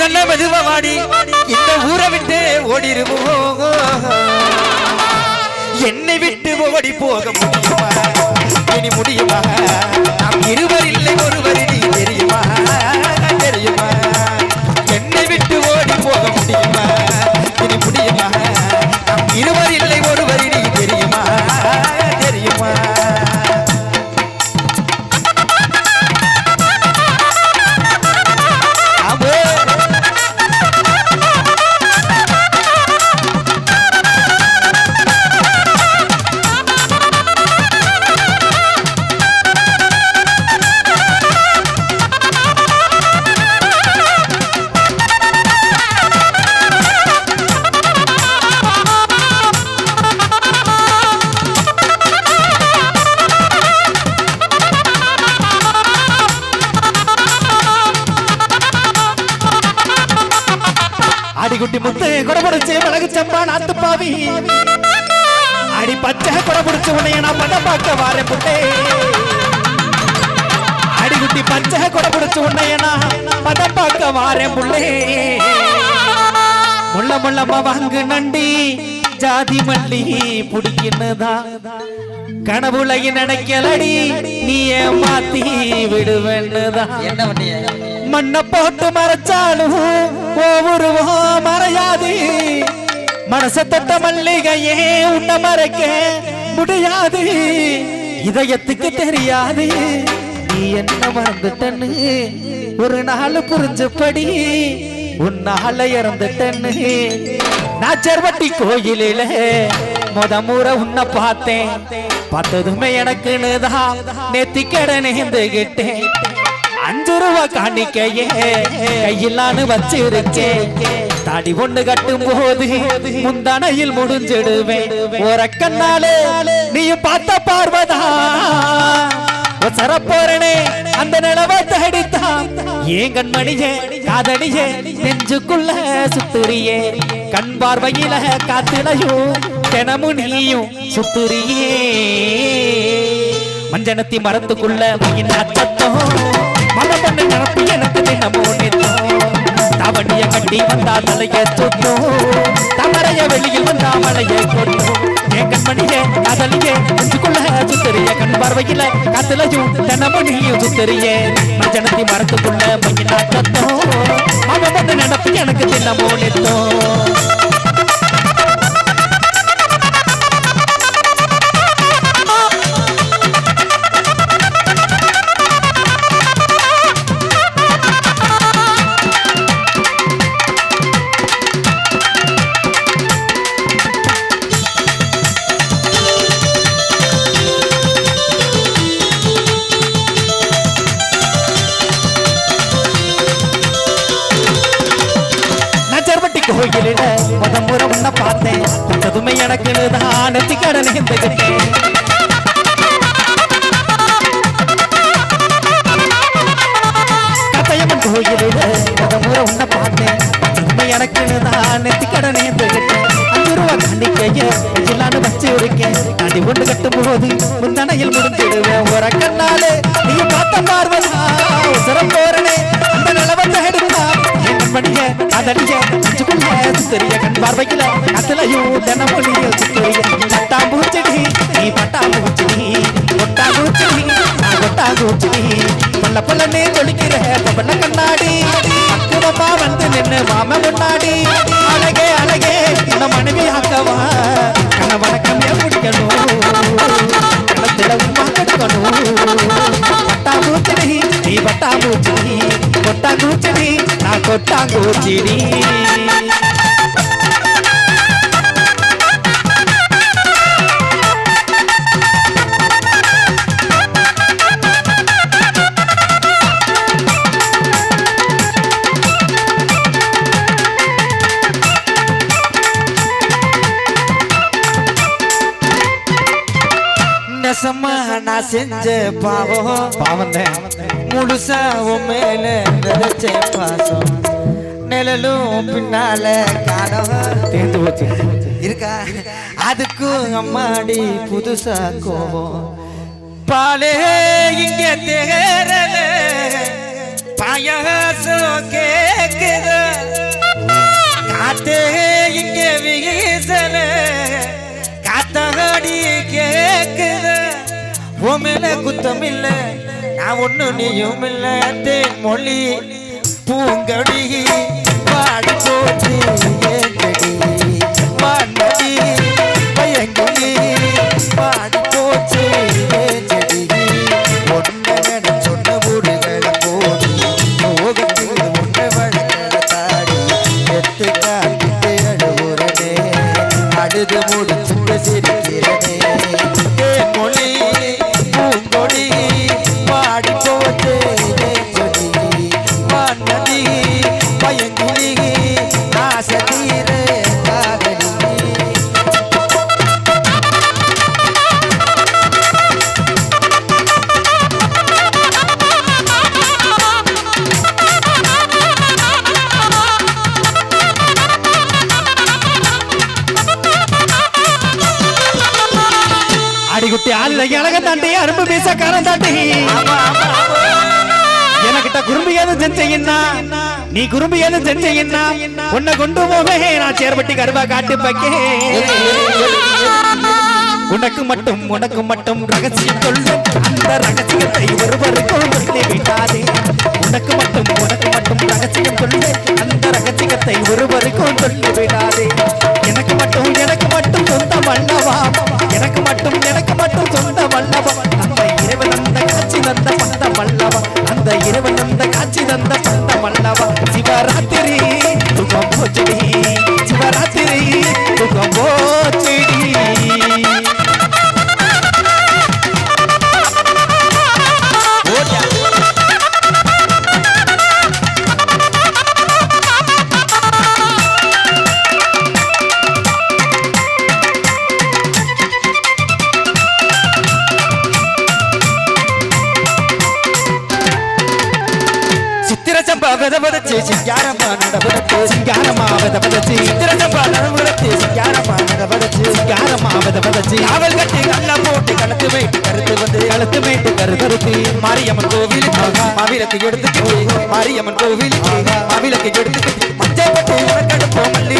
வாடி மெதுவா வாடி இந்த ஊரை விட்டு ஓடிருவோம். என்னை விட்டு ஓடி போக முடியுமா? இனி முடியுமா? நாம் இருவர் இல்லை ஒருவர் சம்பா நாத்து பாவி அடி பச்சை கொடபுடிச்சு உன்னைய நான் பண்ண பார்க்க வாரேன் புட்டே. அடிக்குட்டி பச்சை கொடபுடிச்சு உன்னைய நான் பதம் பார்க்க வாரேன் புள்ளே. முள்ள முள்ளமா வாங்கு நண்டி ஜாதி மல்லி புடிக்கின்னுதா. கனவுலகி நினைக்கலடி நீ ஏமாத்தி பண்ணிய மண்ணை போட்டு மறைச்சாலும் ஒவ்வொருவம் மறையாது. மனச தொட்ட மல்லிகையே உன்னை மறைக்க முடியாது. இதயத்துக்கு தெரியாது. நீ என்ன மறந்துட்டன்னு? ஒரு நாள் புரிஞ்சபடி உன்னால இறந்துட்டன்னு. நான் செர்வட்டி கோயிலில முத முறை உன்னை பார்த்தேன். பார்த்ததுமே எனக்குன்னு தான் நேத்தி கடனேந்துகிட்டேன் அஞ்சு ரூபா காணிக்கையே கையிலான்னு வச்சிருக்கேன். தாடி ஒண்ணு கட்டும் போது முந்தானையில் முடிஞ்சிடுவேன். ஒரு கண்ணாலே நீயும் பார்த்த பார்வதா. சரப்போறனே அந்த நிலவை தடித்தான் ஏன் கண்மணியே காதணியே நெஞ்சுக்குள்ள சுத்துறியே. கண் பார்வையில காத்திலையும் தினமும் நீயும் சுத்துறியே. மஞ்சனத்தி மரத்துக்குள்ள மயின் சத்தம் மன பண்ண நடத்தி எனக்கு தினமும். தாவணிய வந்தா தலைய சுத்தும் தமரைய வெளியில் வந்தா மலையை கொட்டும். என் கண்மணியே காதலியே நெஞ்சுக்குள்ள சுத்தறிய கண் பார்வையில காத்துலையும் தினமும் நீயும் சுத்தறியே. மஞ்சனத்தி மரத்துக்குள்ள மயின் சத்தம் அவன் பண்ண நினப்பு எனக்கு தினமோ நித்தம் கோயிலிட கோயிலில முத முறை உன்னை பார்த்தேன். பார்த்ததுமே எனக்கு தான் கடன் இருந்துகிட்டேன் கத்தையம்மன் கோயிலிட முத முறை உன்னை பார்த்தேன். பார்த்ததுமே எனக்கு தான் நெத்தி கடன் இருந்துகிட்டேன் அஞ்சு ரூபா காணிக்கைய இல்லான்னு வச்சு இருக்கேன் அடி ஒன்று கட்டும் போது முந்தனையில் முடிஞ்சிடுவேன். ஒரு கண்ணாலே நெஞ்சுக்குள்ள சுத்தரிய கண் பார்வையில கத்துலையும் தினமொழிய சுத்தரிய பட்டாம்பூச்செடி நீ பட்டாம்பூச்செடி கொட்டாம்பூச்செடி நான் கொட்டாம்பூச்செடி பல்ல பல்லனே தொழிக்கிற பல்ல கண்ணாடி அக்குடமா வந்து நின்னு மாம முன்னாடி அழகே அழகே இந்த மனைவி ஆக்கவா கணத்துல உமா நீ நான் நெசமா நான் செஞ்ச பாவம். பாவம் முழுசா உன் மேல விதைச்ச பாசம். நிழலும் பின்னால காணவ தேர்ந்து போச்சு. இருக்கா? அதுக்கும் அம்மாடி புதுசா கோபம். பாலே இங்க தேரல பாயசம் கேக்குது. காத்தே இங்க வீசல. காத்தகாடி கேக்குது உன் மேல குத்தம் இல்ல. நான் ஒண்ணு நீயும் இல்ல. தேன் மொழி பூங்கடி பாடி போச்சு ஏங்கடி வான்மதி பயங்கடி பாடி அடிகுட்டி ஆளுல தாண்டி அரும்பு பீச காரம் தாண்டி. எனக்கிட்ட குறும்பு ஏது செஞ்சையின்னா நீ குறும்பு ஏது செஞ்சையின்னா உன்னை கொண்டு போவே. நான் சேர்பட்டி கருவா காட்டு பக்கே. உனக்கு மட்டும் உனக்கு மட்டும் ரகசியம் சொல்லு அந்த ரகசியத்தை ஒருவருக்கும் சொல்லி விட்டாதே. தந்த சிவராத்திரி துகம் போச்சடி சம்பா சிங்காரமா சிங்காரம்மா சிங்காரமா சிங்காரமாவத பதச்சி சித்திர சிங்காரமா நடவதச்சு சிங்காரமா நடவதச்சு அவள் கட்டி கண்ண போட்டு கழுத்து வைட்டு கருத்து வந்து கழுத்து மேட்டு கருதருத்தி மாரியம்மன் கோவில் மாவிளக்கு எடுத்து மாரியம்மன் கோவில் மாவிளக்கு எடுத்து மஞ்சள் பட்டு உனக்கடுப்போம் மல்லி